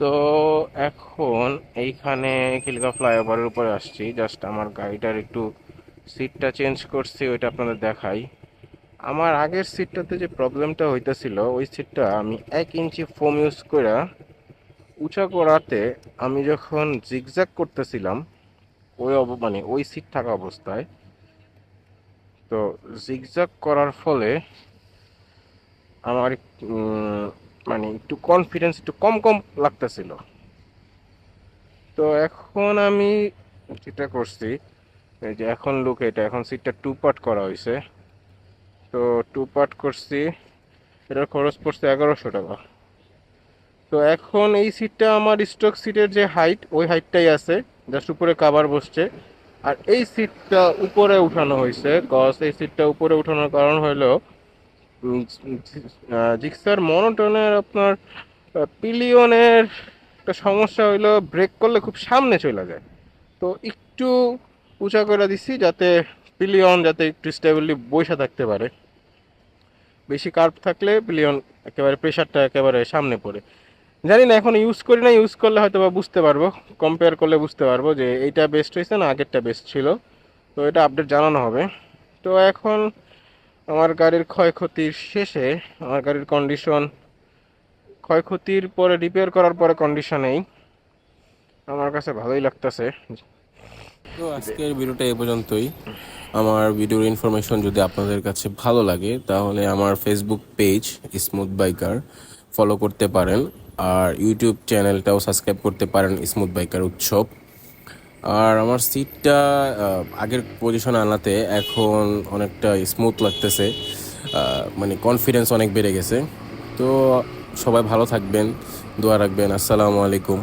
তো এখন এইখানে খিলগা ফ্লাইওভারের উপরে আসছি। জাস্ট আমার গাড়িটার একটু সিটটা চেঞ্জ করছি, ওইটা আপনাদের দেখাই। আমার আগের সিটটাতে যে প্রবলেমটা হইতেছিল, ওই সিটটা আমি এক ইঞ্চি ফোম ইউজ করে উঁচা করাতে আমি যখন জিগজ্যাগ করতেছিলাম, ওই অব মানে ওই সিট থাকা অবস্থায়, তো জিগজ্যাগ করার ফলে আমার মানে একটু কনফিডেন্স একটু কম কম লাগতেছিল। তো এখন আমি যেটা করছি, এই যে এখন লুক এটা, এখন সিটটা টু পার্ট করা হয়েছে তো টু পার্ট করছি, এটার খরচ পড়ছে এগারোশো টাকা। তো এখন এই সিটটা আমার স্টক সিটের যে হাইট ওই হাইটটাই আছে জাস্ট উপরে কাভার বসছে। আর এই সিটটা উপরে উঠানো হয়েছে কজ এই সিটটা উপরে উঠানোর কারণ হলো জিক্সার মনোটনের আপনার পিলিয়নের একটা সমস্যা হইল, ব্রেক করলে খুব সামনে চলে যায়। তো একটু উঁচা করে দিছি যাতে পিলিয়ন যাতে একটু স্টেবলি বসে থাকতে পারে। বেশি কার্ভ থাকলে পিলিয়ন একেবারে প্রেশারটা একেবারে সামনে পড়ে। জানি না, এখন ইউজ করি না, ইউজ করলে হয়তো বা বুঝতে পারব। কম্পেয়ার করলে বুঝতে পারব যে এইটা বেস্ট হয়েছে না আগেরটা বেস্ট ছিল। তো এটা আপডেট জানানো হবে। তো এখন আমার গাড়ির ক্ষয়ক্ষতির শেষে, আমার গাড়ির কন্ডিশন ক্ষয়ক্ষতির পরে রিপেয়ার করার পরে কন্ডিশনেই আমার কাছে ভালোই লাগতেছে। তো আজকের ভিডিওটা এ পর্যন্তই। আমার ভিডিওর ইনফরমেশন যদি আপনাদের কাছে ভালো লাগে, তাহলে আমার Facebook page Smooth Biker follow করতে পারেন। আর ইউটিউব চ্যানেলটাও সাবস্ক্রাইব করতে পারেন স্মুথ বাইকার উৎসব। আর আমার সিটটা আগের পজিশন আনাতে এখন অনেকটা স্মুথ লাগতেছে। মানে কনফিডেন্স অনেক বেড়ে গেছে। তো সবাই ভালো থাকবেন, দোয়া রাখবেন। আসসালামু আলাইকুম।